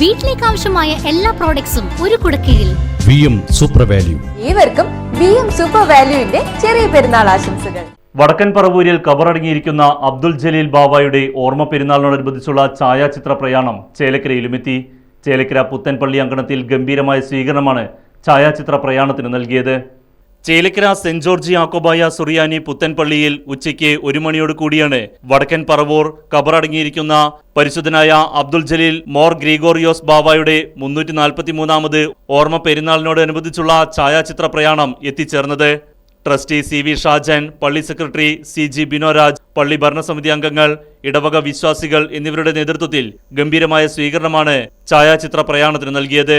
വീട്ടിലേക്ക് ആവശ്യമായ എല്ലാ പ്രോഡക്ട്സും ഒരു കുടക്കീഴിൽ. വി എം സൂപ്പർ വാല്യൂ ഏവർക്കും വി എം സൂപ്പർ വാല്യൂവിന്റെ ചെറിയ പെരുന്നാൾ ആശംസകൾ. വടക്കൻ പറവൂരിൽ കബറടങ്ങിയിരിക്കുന്ന അബ്ദുൽ ജലീൽ ബാബായുടെ ഓർമ്മ പെരുന്നാളിനോടനുബന്ധിച്ചുള്ള ഛായാചിത്ര പ്രയാണം ചേലക്കരയിലുമെത്തി. ചേലക്കര പുത്തൻപള്ളി അങ്കണത്തിൽ ഗംഭീരമായ സ്വീകരണമാണ് ഛായാചിത്ര പ്രയാണത്തിന് നൽകിയത്. ചേലക്കര സെന്റ് ജോർജ് യാക്കോബായ സുറിയാനി പുത്തൻപള്ളിയിൽ ഉച്ചയ്ക്ക് ഒരു മണിയോട് കൂടിയാണ് വടക്കൻ പറവൂർ കബറടങ്ങിയിരിക്കുന്ന പരിശുദ്ധനായ അബ്ദുൽ ജലീൽ മോർ ഗ്രിഗോറിയോസ് ബാബായുടെ മുന്നൂറ്റി നാൽപ്പത്തി മൂന്നാമത് ഓർമ്മ പെരുന്നാളിനോടനുബന്ധിച്ചുള്ള ഛായാചിത്ര പ്രയാണം എത്തിച്ചേർന്നത്. ട്രസ്റ്റി സി വി ഷാജൻ പള്ളി സെക്രട്ടറി സി ജി ബിനോരാജ് പള്ളി ഭരണസമിതി അംഗങ്ങൾ ഇടവക വിശ്വാസികൾ എന്നിവരുടെ നേതൃത്വത്തിൽ ഗംഭീരമായ സ്വീകരണമാണ് ഛായാചിത്ര പ്രയാണത്തിന് നൽകിയത്.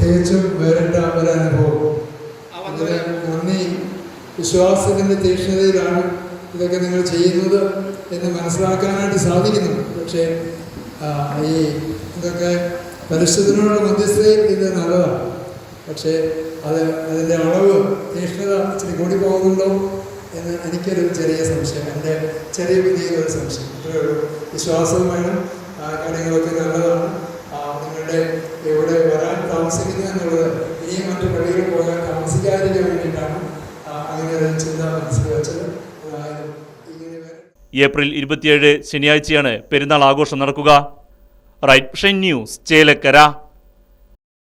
തികച്ചും വേറിട്ട ഒരു അനുഭവം? നന്ദി. വിശ്വാസത്തിന്റെ തീക്ഷ്ണതയിലാണ് ഇതൊക്കെ നിങ്ങൾ ചെയ്യുന്നത് എന്ന് മനസ്സിലാക്കാനായിട്ട് സാധിക്കുന്നു. പക്ഷേ ഈ ഇതൊക്കെ പരിശുദ്ധനോട് മധ്യസ്ഥതയിൽ ഇത് നല്ലതാണ്. പക്ഷേ അത് അതിന്റെ അളവ് തീക്ഷ്ണത ഇച്ചിരി കൂടി പോകുന്നുണ്ടോ എന്ന് എനിക്കൊരു ചെറിയ സംശയം എന്റെ ചെറിയ വിധിയിലൊരു സംശയം. അത്രയേ ഉള്ളൂ. വിശ്വാസവും വേണം ആ, കാര്യങ്ങളൊക്കെ നല്ലതാണ്. താമസിക്കുന്നു എന്നുള്ളത് ഇനിയും മറ്റു വഴികൾ പോകാൻ താമസിക്കാതിന് വേണ്ടിയിട്ടാണ് അങ്ങനെ ഒരു ചിന്ത മനസ്സിൽ വെച്ചത്. ഏപ്രിൽ ഇരുപത്തിയേഴ് ശനിയാഴ്ചയാണ് പെരുന്നാൾ ആഘോഷം നടക്കുക. Right news Chelakkara.